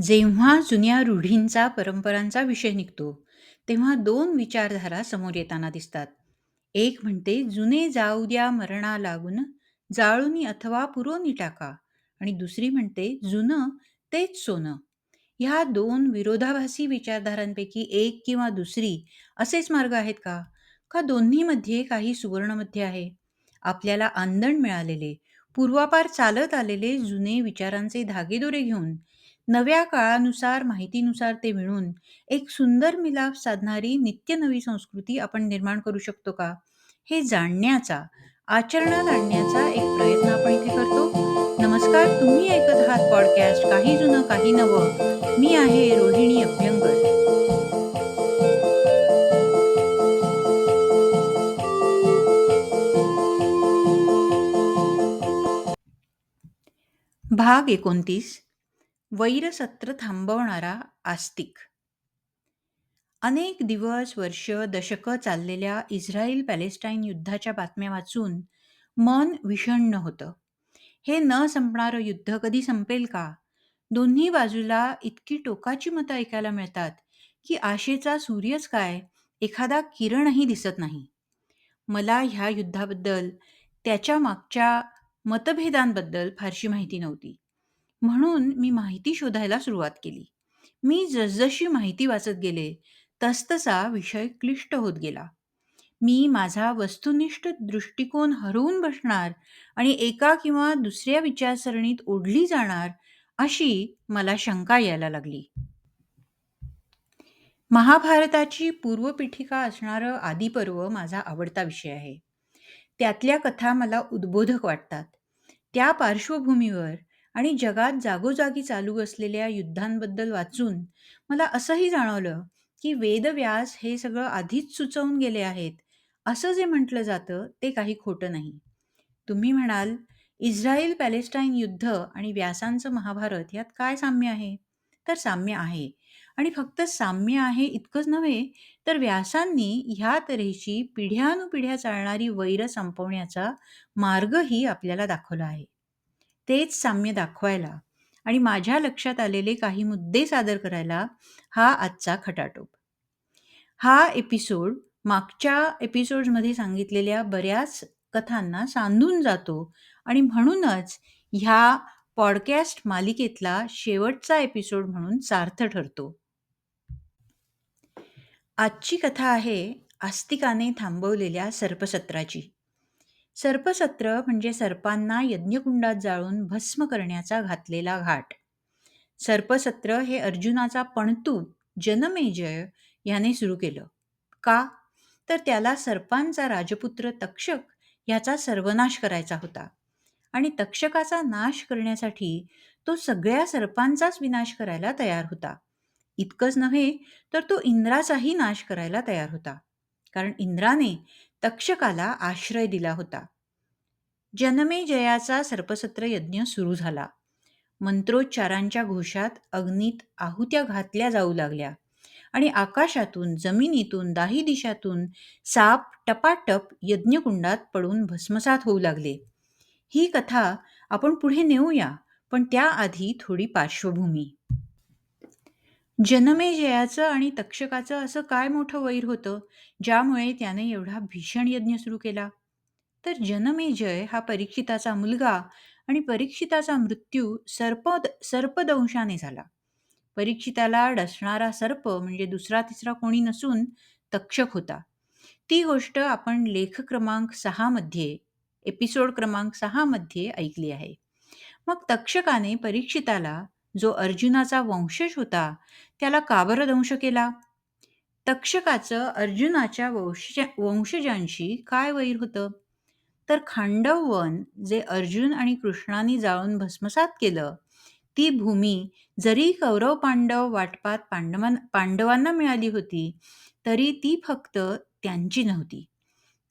जेव्हा जुन्या रूढींचा, परंपरांचा विषय निघतो, तेव्हा दोन विचारधारा समोर येताना दिसतात. एक म्हणते, "जुने जाऊ द्या मरणा लागून, जाळूनी अथवा पुरोनी टाका" आणि दुसरी म्हणते, "जुनं तेच सोनं." ह्या दोन विरोधाभासी विचारधारांपैकी एक किंवा दुसरी असेच मार्ग आहेत का? का दोन्हीमध्ये काही सुवर्णमध्ये आहे? आपल्याला आंदण मिळालेले, पूर्वापार चालत आलेले जुने विचारांचे धागेदोरे घेऊन, नव्या काळानुसार, माहितीनुसार ते विणून एक सुंदर मिलाफ साधणारी नित्य नवी संस्कृती आपण निर्माण करू शकतो का? हे जाणण्याचा, आचरणात आणण्याचा एक प्रयत्न आपण इथे करतो. नमस्कार, तुम्ही ऐकत आहात पॉडकास्ट काही जुनं काही नवं. मी आहे रोहिणी अभ्यंकर. भाग एकोणतीस वैरसत्र थांबवणारा आस्तिक अनेक दिवस, वर्ष, दशकं चाललेल्या इस्रायल पॅलेस्टाईन युद्धाच्या बातम्या वाचून मन विषण्ण होतं. हे न संपणारं युद्ध कधी संपेल का? दोन्ही बाजूला इतकी टोकाची मतं ऐकायला मिळतात की आशेचा सूर्यच काय एखादा किरणही दिसत नाही. मला ह्या युद्धाबद्दल, त्याच्या मागच्या मतभेदांबद्दल फारशी माहिती नव्हती. म्हणून मी माहिती शोधायला सुरुवात केली. मी जसजशी माहिती वाचत गेले, तसतसा विषय क्लिष्ट होत गेला. मी माझा वस्तुनिष्ठ दृष्टिकोन हरवून बसणार आणि एका किंवा दुसऱ्या विचारसरणीत ओढली जाणार, अशी मला शंका यायला लागली. महाभारताची पूर्वपीठिका असणारं आदिपर्व माझा आवडता विषय आहे. त्यातल्या कथा मला उद्बोधक वाटतात. त्या पार्श्वभूमीवर आणि जगात जागोजागी चालू असलेल्या युद्धांबद्दल वाचून मला असंही जाणवलं की वेदव्यास हे सगळं आधीच सुचवून गेले आहेत, असं जे म्हटलं जातं ते काही खोटं नाही. तुम्ही म्हणाल, इस्रायल पॅलेस्टाईन युद्ध आणि व्यासांचं महाभारत यात काय साम्य आहे? तर साम्य आहे. आणि फक्त साम्य आहे इतकंच नव्हे, तर व्यासांनी ह्या तऱ्हेची पिढ्यानुपिढ्या चालणारी वैर संपवण्याचा मार्गही आपल्याला दाखवला आहे. तेच साम्य दाखवायला आणि माझ्या लक्षात आलेले काही मुद्दे सादर करायला हा आजचा खटाटोप. हा एपिसोड मागच्या एपिसोड्समध्ये सांगितलेल्या बऱ्याच कथांना सांधून जातो आणि म्हणूनच ह्या पॉडकॅस्ट मालिकेतला शेवटचा एपिसोड म्हणून सार्थ ठरतो. आजची कथा आहे आस्तिकाने थांबवलेल्या सर्पसत्राची. सर्पसत्र म्हणजे सर्पांना यज्ञकुंडात जाळून भस्म करण्याचा घातलेला घाट. सर्पसत्र हे अर्जुनाचा पणतू जनमेजय याने सुरू केलं. का? तर त्याला सर्पांचा राजपुत्र तक्षक याचा सर्वनाश करायचा होता आणि तक्षकाचा नाश करण्यासाठी तो सगळ्या सर्पांचाच विनाश करायला तयार होता. इतकंच नव्हे तर तो इंद्राचाही नाश करायला तयार होता. कारण इंद्राने तक्षकाला आश्रय दिला होता. जनमेजयाचा सर्पसत्र यज्ञ सुरू झाला. मंत्रोच्चारांच्या घोषात अग्नीत आहुत्या घातल्या जाऊ लागल्या आणि आकाशातून, जमिनीतून, दाही दिशातून साप टपाटप यज्ञकुंडात पडून भस्मसात होऊ लागले. ही कथा आपण पुढे नेऊया, पण त्याआधी थोडी पार्श्वभूमी. जनमेजयाचं आणि तक्षकाचं असं काय मोठं वैर होतं, ज्यामुळे त्याने एवढा भीषण यज्ञ सुरू केला? तर जनमेजय हा परीक्षिताचा मुलगा आणि परीक्षिताचा मृत्यू सर्प सर्पदंशाने झाला. परीक्षिताला डसणारा सर्प म्हणजे दुसरा तिसरा कोणी नसून तक्षक होता. ती गोष्ट आपण लेख क्रमांक सहामध्ये एपिसोड क्रमांक सहामध्ये ऐकली आहे. मग तक्षकाने परीक्षिताला जो अर्जुनाचा वंशज होता त्याला का बरं दंश केला? तक्षकाचं अर्जुनाच्या वंश वंशजांशी काय वैर होतं? तर खांडववन जे अर्जुन आणि कृष्णाने जाळून भस्मसात केलं, ती भूमी जरी कौरव पांडव वाटपात पांडवां पांडवांना मिळाली होती, तरी ती फक्त त्यांची नव्हती.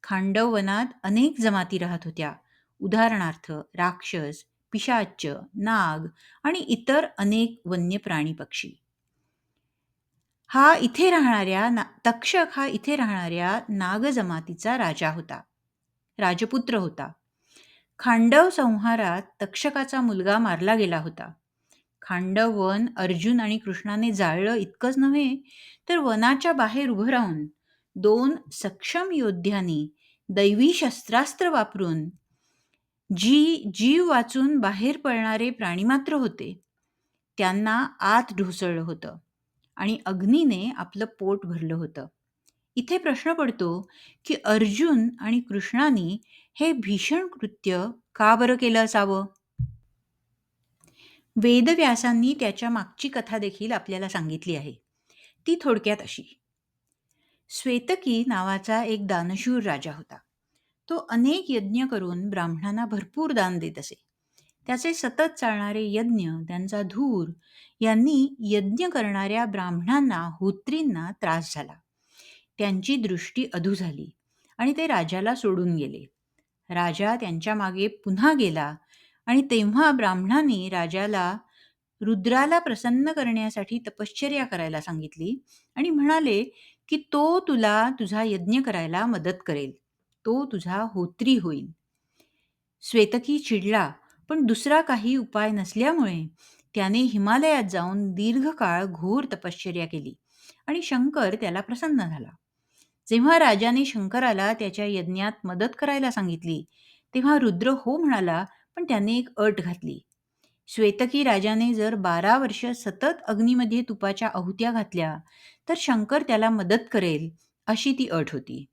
खांडव वनात अनेक जमाती राहत होत्या. उदाहरणार्थ राक्षस, पिशाच नाग आणि इतर अनेक वन्य प्राणी पक्षी. हा इथे राहणाऱ्या ना तक्षक हा इथे राहणाऱ्या नाग जमातीचा राजा होता. राजपुत्र होता. खांडव संहारात तक्षकाचा मुलगा मारला गेला होता. खांडव वन अर्जुन आणि कृष्णाने जाळलं इतकंच नव्हे तर वनाच्या बाहेर उभं राहून दोन सक्षम योद्ध्यांनी दैवी शस्त्रास्त्र वापरून जी जीव वाचून बाहेर पळणारे प्राणीमात्र होते. त्यांना आत ढोसळलं होतं आणि अग्नीने आपलं पोट भरलं होतं. इथे प्रश्न पडतो की अर्जुन आणि कृष्णानी हे भीषण कृत्य का बरं केलं असावं? वेदव्यासांनी त्याच्या मागची कथा देखील आपल्याला सांगितली आहे. ती थोडक्यात अशी. श्वेतकी नावाचा एक दानशूर राजा होता. तो अनेक यज्ञ करून ब्राह्मणांना भरपूर दान देत असे. त्याचे सतत चालणारे यज्ञ त्यांचा धूर यांनी यज्ञ करणाऱ्या ब्राह्मणांना होत्रींना त्रास झाला. त्यांची दृष्टी अधू झाली आणि ते राजाला सोडून गेले. राजा त्यांच्या मागे पुन्हा गेला आणि तेव्हा ब्राह्मणांनी राजाला रुद्राला प्रसन्न करण्यासाठी तपश्चर्या करायला सांगितली आणि म्हणाले की तो तुला तुझा यज्ञ करायला मदत करेल. तो तुझा होत्री होईल. श्वेतकी चिडला पण दुसरा काही उपाय नसल्यामुळे त्याने हिमालयात जाऊन दीर्घकाळ घोर तपश्चर्या केली आणि शंकर त्याला प्रसन्न झाला. जेव्हा राजाने शंकराला त्याच्या यज्ञात मदत करायला सांगितली तेव्हा रुद्र हो म्हणाला पण त्याने एक अट घातली. श्वेतकी राजाने जर बारा वर्ष सतत अग्नीमध्ये तुपाच्या आहुत्या घातल्या तर शंकर त्याला मदत करेल अशी ती अट होती.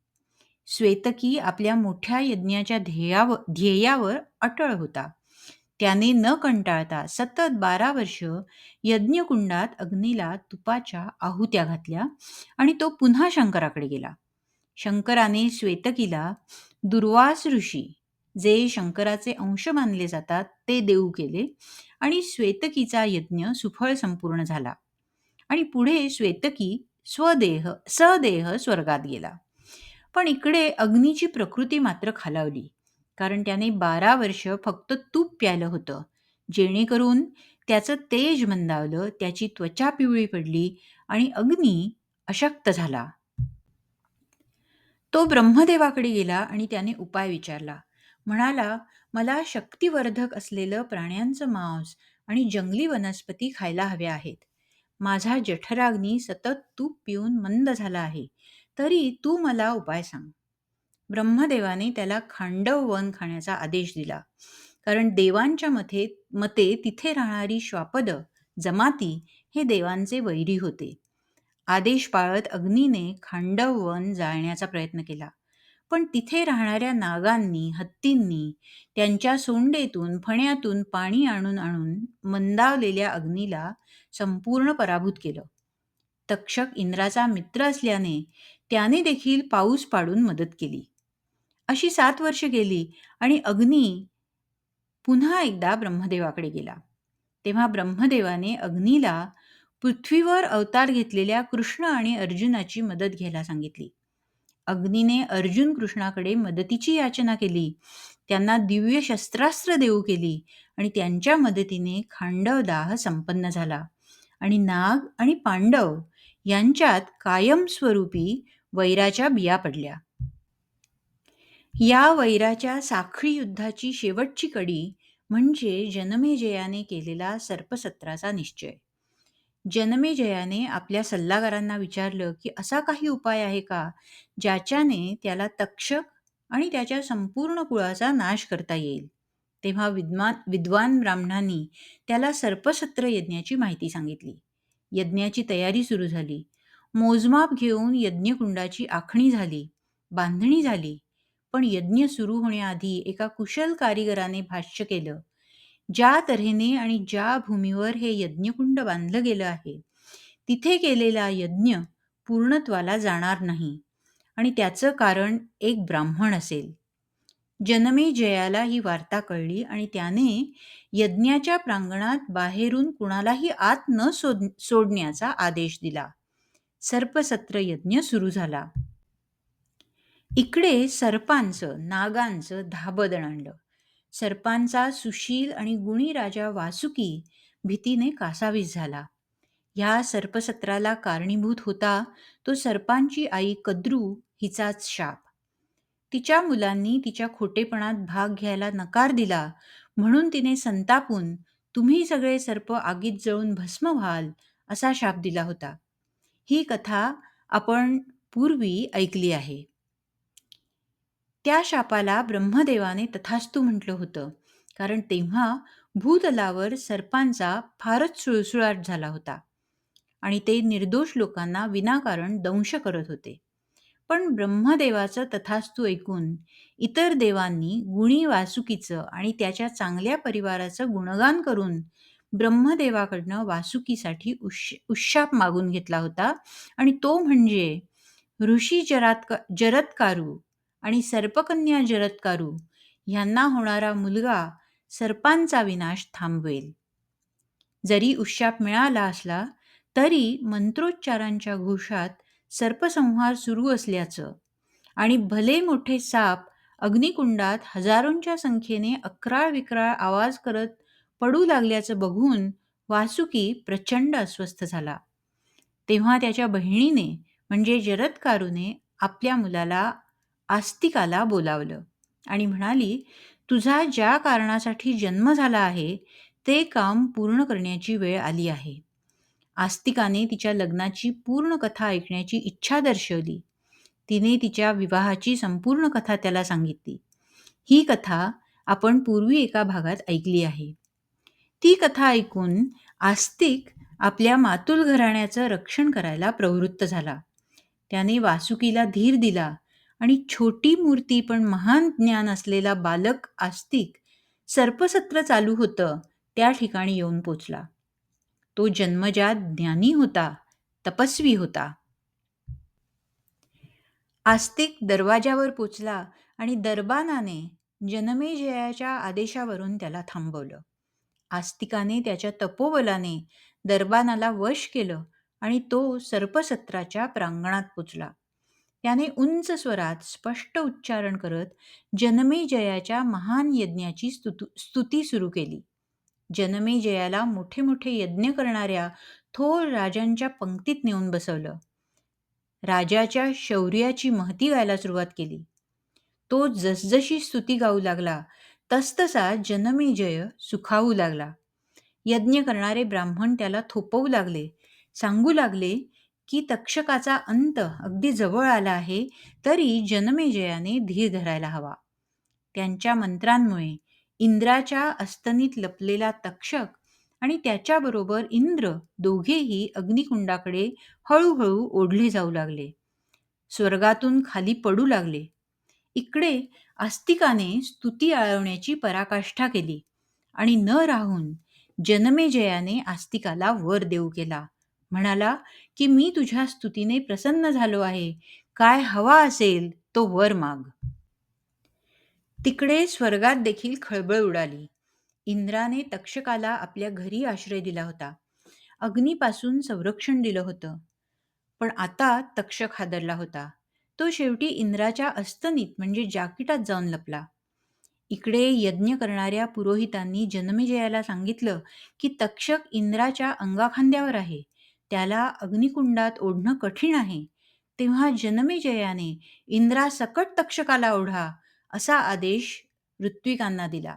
श्वेतकी आपल्या मोठ्या यज्ञाच्या ध्येयावर ध्येयावर अटळ होता. त्याने न कंटाळता सतत बारा वर्ष यज्ञकुंडात अग्नीला तुपाच्या आहुत्या घातल्या आणि तो पुन्हा शंकराकडे गेला. शंकराने श्वेतकीला दुर्वास ऋषी जे शंकराचे अंश मानले जातात ते देऊ केले आणि श्वेतकीचा यज्ञ सुफळ संपूर्ण झाला. आणि पुढे श्वेतकी स्वदेह सदेह स्वर्गात गेला. पण इकडे अग्नीची प्रकृती मात्र खालावली. कारण त्याने बारा वर्ष फक्त तूप प्यायलं होतं. जेणेकरून त्याचं तेज मंदावलं त्याची त्वचा पिवळी पडली आणि अग्नी अशक्त झाला. तो ब्रह्मदेवाकडे गेला आणि त्याने उपाय विचारला. म्हणाला मला शक्तिवर्धक असलेलं प्राण्यांचं मांस आणि जंगली वनस्पती खायला हव्या आहेत. माझा जठराग्नी सतत तूप पिऊन मंद झाला आहे. तरी तू मला उपाय सांग. ब्रह्मदेवाने त्याला खांडव वन खाण्याचा आदेश दिला. कारण देवांच्या मते मते तिथे राहणारी श्वापद जमाती हे देवांचे वैरी होते. आदेश पाळत अग्नीने खांडव वन जाळण्याचा प्रयत्न केला. पण तिथे राहणाऱ्या नागांनी हत्तींनी त्यांच्या सोंडेतून फण्यातून पाणी आणून आणून मंदावलेल्या अग्नीला संपूर्ण पराभूत केलं. तक्षक इंद्राचा मित्र असल्याने त्याने देखील पाऊस पाडून मदत केली. अशी सात वर्ष गेली आणि अग्नी पुन्हा एकदा ब्रह्मदेवाकडे गेला. तेव्हा ब्रह्मदेवाने अग्नीला पृथ्वीवर अवतार घेतलेल्या कृष्ण आणि अर्जुनाची मदत घ्यायला सांगितली. अग्नीने अर्जुन कृष्णाकडे मदतीची याचना केली. त्यांना दिव्य शस्त्रास्त्र देऊ केली आणि त्यांच्या मदतीने खांडव दाह संपन्न झाला. आणि नाग आणि पांडव यांच्यात कायमस्वरूपी वैराच्या बिया पडल्या. या वैराच्या साखळी युद्धाची शेवटची कडी म्हणजे जनमेजयाने केलेला सर्पसत्राचा निश्चय. जनमेजयाने आपल्या सल्लागारांना विचारलं की असा काही उपाय आहे का ज्याच्याने त्याला तक्षक आणि त्याच्या संपूर्ण कुळाचा नाश करता येईल? तेव्हा विद्वान विद्वान ब्राह्मणांनी त्याला सर्पसत्र यज्ञाची माहिती सांगितली. यज्ञाची तयारी सुरू झाली. मोजमाप घेऊन यज्ञकुंडाची आखणी झाली बांधणी झाली. पण यज्ञ सुरू होण्याआधी एका कुशल कारिगराने भाष्य केलं. ज्या तऱ्हेने आणि ज्या भूमीवर हे यज्ञकुंड बांधलं गेलं आहे तिथे केलेला यज्ञ पूर्णत्वाला जाणार नाही आणि त्याचं कारण एक ब्राह्मण असेल. जनमे जयाला ही वार्ता कळली आणि त्याने यज्ञाच्या प्रांगणात बाहेरून कुणालाही आत न सोड सोडण्याचा आदेश दिला. सर्पसत्र यज्ञ सुरू झाला. इकडे सर्पांचं नागांचं धाबदण आणलं. सर्पांचा सुशील आणि गुणी राजा वासुकी भीतीने कासावीस झाला. ह्या सर्पसत्राला कारणीभूत होता तो सर्पांची आई कद्रू हिचाच शाप. तिच्या मुलांनी तिच्या खोटेपणात भाग घ्यायला नकार दिला म्हणून तिने संतापून तुम्ही सगळे सर्प आगीत जळून भस्म व्हाल असा शाप दिला होता. ही कथा आपण पूर्वी ऐकली आहे. त्या शापाला ब्रह्मदेवाने तथास्तू म्हटलं होतं कारण तेव्हा भूतलावर सर्पांचा फारच सुळसुळाट झाला होता आणि ते निर्दोष लोकांना विनाकारण दंश करत होते. पण ब्रह्मदेवाचं तथास्तू ऐकून इतर देवांनी गुणी वासुकीचं आणि त्याच्या चांगल्या परिवाराचं गुणगान करून ब्रह्मदेवाकडनं वासुकीसाठी उश उशाप मागून घेतला होता. आणि तो म्हणजे ऋषी जरात जरत्कारू आणि सर्पकन्या जरत्कारू ह्यांना होणारा मुलगा सर्पांचा विनाश थांबवेल. जरी उशाप मिळाला असला तरी मंत्रोच्चारांच्या घोषात सर्पसंहार सुरू असल्याचं आणि भले मोठे साप अग्निकुंडात हजारोंच्या संख्येने अकराळ विक्राळ आवाज करत पडू लागल्याचं बघून वासुकी प्रचंड अस्वस्थ झाला. तेव्हा त्याच्या बहिणीने म्हणजे जरत्कारूने आपल्या मुलाला आस्तिकाला बोलावलं आणि म्हणाली तुझा ज्या कारणासाठी जन्म झाला आहे ते काम पूर्ण करण्याची वेळ आली आहे. आस्तिकाने तिच्या लग्नाची पूर्ण कथा ऐकण्याची इच्छा दर्शवली. तिने तिच्या विवाहाची संपूर्ण कथा त्याला सांगितली. ही कथा आपण पूर्वी एका भागात ऐकली आहे. ती कथा ऐकून आस्तिक आपल्या मातुल घराण्याचं रक्षण करायला प्रवृत्त झाला. त्याने वासुकीला धीर दिला आणि छोटी मूर्ती पण महान ज्ञान असलेला बालक आस्तिक सर्पसत्र चालू होतं त्या ठिकाणी येऊन पोचला. तो जन्मजात ज्ञानी होता तपस्वी होता. आस्तिक दरवाजावर पोचला आणि दरबानाने जनमेजयाच्या आदेशावरून त्याला थांबवलं. आस्तिकाने त्याच्या तपोबलाने दरबानाला वश केलं आणि तो सर्पसत्राच्या प्रांगणात पोचला. त्याने उंच स्वरात स्पष्ट उच्चारण करत जनमेजयाच्या महान यज्ञाची स्तुतू स्तुती सुरू केली. जनमेजयाला मोठे मोठे यज्ञ करणाऱ्या थोर राजांच्या पंक्तीत नेऊन बसवलं. राजाच्या शौर्याची महती गायला सुरुवात केली. तो जसजशी स्तुती गाऊ लागला तसतसा जनमेजय सुखावू लागला. यज्ञ करणारे ब्राह्मण त्याला थोपवू लागले. सांगू लागले की तक्षकाचा अंत अगदी जवळ आला आहे तरी जनमेजयाने धीर धरायला हवा. त्यांच्या मंत्रांमुळे इंद्राच्या अस्तनीत लपलेला तक्षक आणि त्याच्याबरोबर इंद्र दोघेही अग्निकुंडाकडे हळूहळू ओढले जाऊ लागले. स्वर्गातून खाली पडू लागले. इकडे आस्तिकाने स्तुती आळवण्याची पराकाष्ठा केली आणि न राहून जनमेजयाने आस्तिकाला वर देऊ केला. म्हणाला की मी तुझ्या स्तुतीने प्रसन्न झालो आहे. काय हवा असेल तो वर माग. तिकडे स्वर्गात देखील खळबळ उडाली. इंद्राने तक्षकाला आपल्या घरी आश्रय दिला होता. अग्नीपासून संरक्षण दिलं होतं. पण आता तक्षक हादरला होता. तो शेवटी इंद्राच्या अस्तनीत म्हणजे जाकिटात जाऊन लपला. इकडे यज्ञ करणाऱ्या पुरोहितांनी जनमेजयाला सांगितलं की तक्षक इंद्राच्या अंगाखांद्यावर आहे. त्याला अग्निकुंडात ओढणं कठीण आहे. तेव्हा जनमेजयाने इंद्रासकट तक्षकाला ओढा असा आदेश ऋत्विकांना दिला.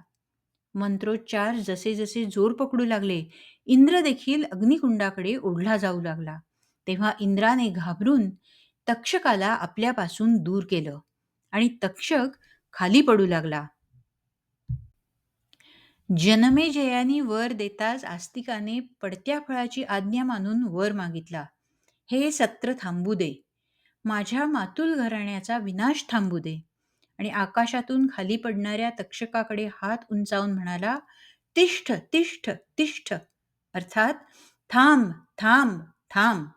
मंत्रोच्चार जसे जसे जोर पकडू लागले इंद्र देखील अग्निकुंडाकडे ओढला जाऊ लागला. तेव्हा इंद्राने घाबरून तक्षकाला आपल्यापासून दूर केलं आणि तक्षक खाली पडू लागला. जनमेजयानी वर देताच आस्तिकाने पडत्या फळाची आज्ञा मानून वर मागितला. हे सत्र थांबू दे. माझ्या मातुल घराण्याचा विनाश थांबू दे. आणि आकाशातून खाली पडणाऱ्या तक्षकाकडे हात उंचावून म्हणाला तिष्ठ तिष्ठ तिष्ठ. अर्थात थांब थांब थांब.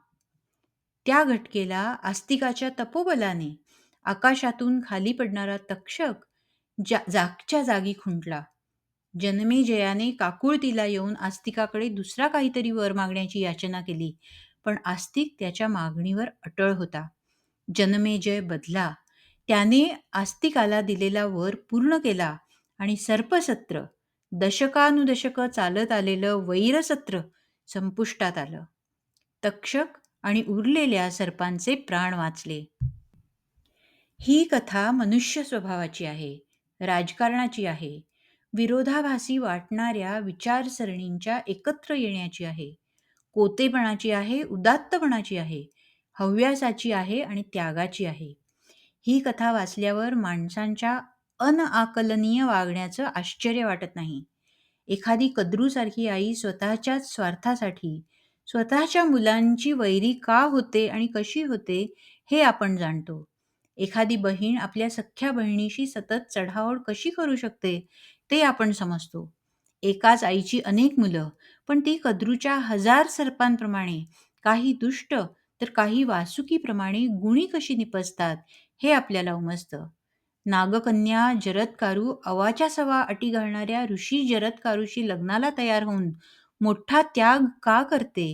त्या घटकेला आस्तिकाच्या तपोबलाने आकाशातून खाली पडणारा तक्षक जा जागच्या जागी खुंटला. जनमेजयाने काकुळतीला येऊन आस्तिकाकडे दुसरा काहीतरी वर मागण्याची याचना केली पण आस्तिक त्याच्या मागणीवर अटळ होता. जनमेजय बदला. त्याने आस्तिकाला दिलेला वर पूर्ण केला आणि सर्पसत्र दशकानुदशक चालत आलेलं वैरसत्र संपुष्टात आलं. तक्षक आणि उरलेल्या सर्पांचे प्राण वाचले ही कथा मनुष्य स्वभावाची आहे राजकारणाची आहे विरोधाभासी वाटणाऱ्या विचारसरणींच्या एकत्र येण्याची आहे. कोतेपणाची आहे, उदात्तपणाची आहे, हव्यासाची आहे आणि त्यागाची आहे. ही कथा वाचल्यावर माणसांच्या अनआकलनीय वागण्याचं आश्चर्य वाटत नाही. एखादी कद्रूसारखी आई स्वतःच्याच स्वार्थासाठी स्वतःच्या मुलांची वैरी का होते आणि कशी होते हे आपण जाणतो. एखादी बहीण आपल्या सख्ख्या बहिणीशी सतत चढाओढ कशी करू शकते ते आपण समजतो. एकाच आईची अनेक मुलं, पण ती कद्रूच्या हजार सर्पांप्रमाणे काही दुष्ट तर काही वासुकीप्रमाणे गुणी कशी निपजतात हे आपल्याला उमजतं. नागकन्या जरत्कारू अवाच्या सवा अटी घालणाऱ्या ऋषी जरत्कारूशी लग्नाला तयार होऊन मोठा त्याग का करते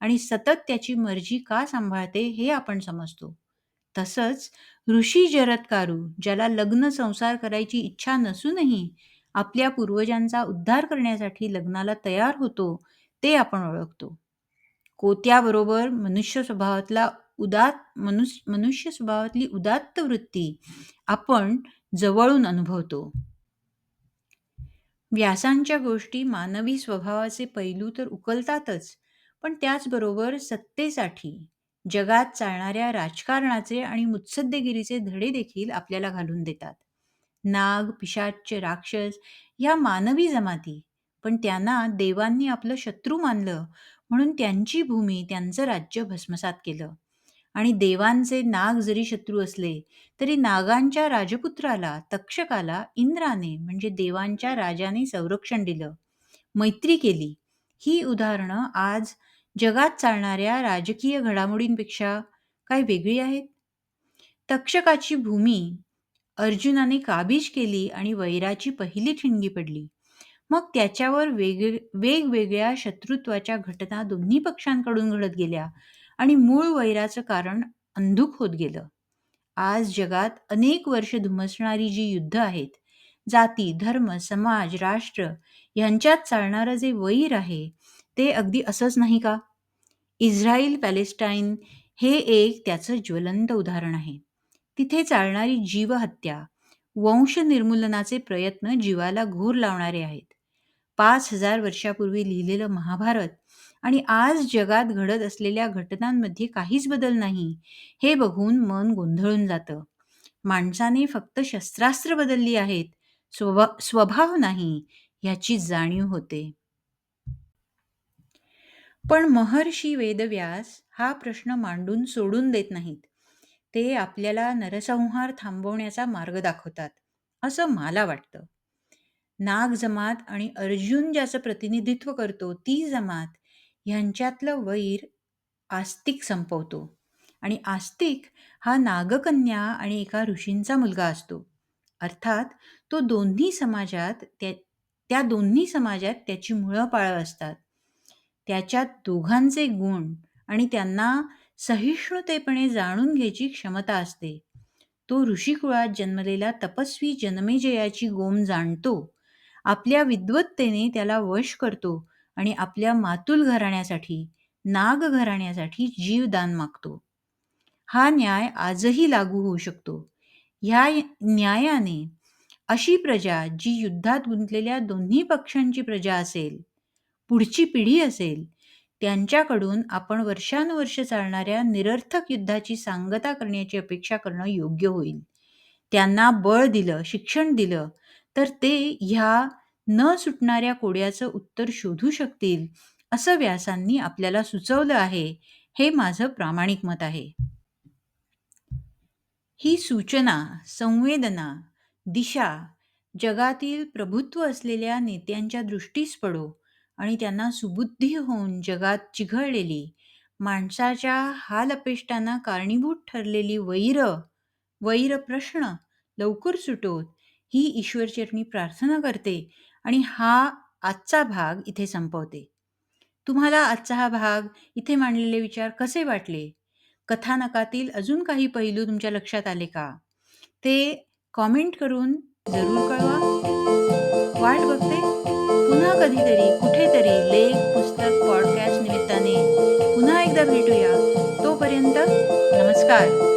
आणि सतत त्याची मर्जी का सांभाळते हे आपण समजतो. तसंच ऋषी जरत्कारू ज्याला लग्न संसार करायची इच्छा नसूनही आपल्या पूर्वजांचा उद्धार करण्यासाठी लग्नाला तयार होतो ते आपण ओळखतो. कोत्याबरोबर मनुष्य स्वभावातला उदात मनुष्य मनुष्य स्वभावातली उदात्त वृत्ती आपण जवळून अनुभवतो. व्यासांच्या गोष्टी मानवी स्वभावाचे पैलू तर उकलतातच, पण त्याचबरोबर सत्तेसाठी जगात चालणाऱ्या राजकारणाचे आणि मुत्सद्देगिरीचे धडे देखील आपल्याला घालून देतात. नाग, पिशाच, राक्षस ह्या मानवी जमाती, पण त्यांना देवांनी आपलं शत्रू मानलं म्हणून त्यांची भूमी, त्यांचं राज्य भस्मसात केलं. आणि देवांचे नाग जरी शत्रू असले, तरी नागांच्या राजपुत्राला, तक्षकाला इंद्राने म्हणजे देवांच्या राजाने संरक्षण दिलं, मैत्री केली. ही उदाहरणं आज जगात चालणाऱ्या राजकीय घडामोडींपेक्षा काय वेगळी आहेत? तक्षकाची भूमी अर्जुनाने काबीज केली आणि वैराची पहिली ठिणगी पडली. मग त्याच्यावर वेग वेगवेगळ्या शत्रुत्वाच्या घटना दोन्ही पक्षांकडून घडत गेल्या आणि मूळ वैराचं कारण अंधुक होत गेलं. आज जगात अनेक वर्ष धुमसणारी जी युद्ध आहेत, जाती, धर्म, समाज, राष्ट्र यांच्यात चालणारं जे वैर आहे, ते अगदी असंच नाही का? इस्रायल पॅलेस्टाईन हे एक त्याचं ज्वलंत उदाहरण आहे. तिथे चालणारी जीवहत्या, वंश निर्मूलनाचे प्रयत्न जीवाला घोर लावणारे आहेत. पाच हजार वर्षापूर्वी लिहिलेलं महाभारत आणि आज जगात घडत असलेल्या घटनांमध्ये काहीच बदल नाही, हे बघून मन गोंधळून जातं. माणसाने फक्त शस्त्रास्त्र बदलली आहेत, स्वभा स्वभाव नाही, ह्याची जाणीव होते. पण महर्षी वेदव्यास हा प्रश्न मांडून सोडून देत नाहीत. ते आपल्याला नरसंहार थांबवण्याचा मार्ग दाखवतात, असं मला वाटतं. नाग जमात आणि अर्जुन ज्याचं प्रतिनिधित्व करतो ती जमात ह्यांच्यातलं वैर आस्तिक संपवतो आणि आस्तिक हा नागकन्या आणि एका ऋषींचा मुलगा असतो. अर्थात तो दोन्ही समाजात त्या त्या दोन्ही समाजात त्याची मुळं पाळं असतात. त्याच्यात दोघांचे गुण आणि त्यांना सहिष्णुतेपणे जाणून घ्यायची क्षमता असते. तो ऋषिकुळात जन्मलेला तपस्वी जनमेजयाची गोम जाणतो. आपल्या विद्वत्तेने त्याला वश करतो आणि आपल्या मातुल घराण्यासाठी, नाग घराण्यासाठी जीवदान मागतो. हा न्याय आजही लागू होऊ शकतो. ह्या न्यायाने अशी प्रजा जी युद्धात गुंतलेल्या दोन्ही पक्षांची प्रजा असेल, पुढची पिढी असेल, त्यांच्याकडून आपण वर्षानुवर्ष चालणाऱ्या निरर्थक युद्धाची सांगता करण्याची अपेक्षा करणं योग्य होईल. त्यांना बळ दिलं, शिक्षण दिलं, तर ते ह्या न सुटणाऱ्या कोड्याचं उत्तर शोधू शकतील, असं व्यासांनी आपल्याला सुचवलं आहे, हे माझं प्रामाणिक मत आहे. ही सूचना, संवेदना, दिशा जगातील प्रभुत्व असलेल्या नेत्यांच्या दृष्टीस पडो आणि त्यांना सुबुद्धी होऊन जगात चिघळलेली, माणसाच्या हालअपेष्टांना कारणीभूत ठरलेली वैर, वैर प्रश्न लवकर सुटोत, ही ईश्वरचरणी प्रार्थना करते आणि हा आजचा भाग इथे संपवते. तुम्हाला आजचा हा भाग, इथे मांडलेले विचार कसे वाटले? कथानकातील अजून काही पैलू तुमच्या लक्षात आले का? ते कॉमेंट करून जरूर कळवा. वाट बघते. पुन्हा कधीतरी, कुठेतरी लेख, पुस्तक, पॉडकास्ट निमित्ताने पुन्हा एकदा भेटूया. तोपर्यंत नमस्कार.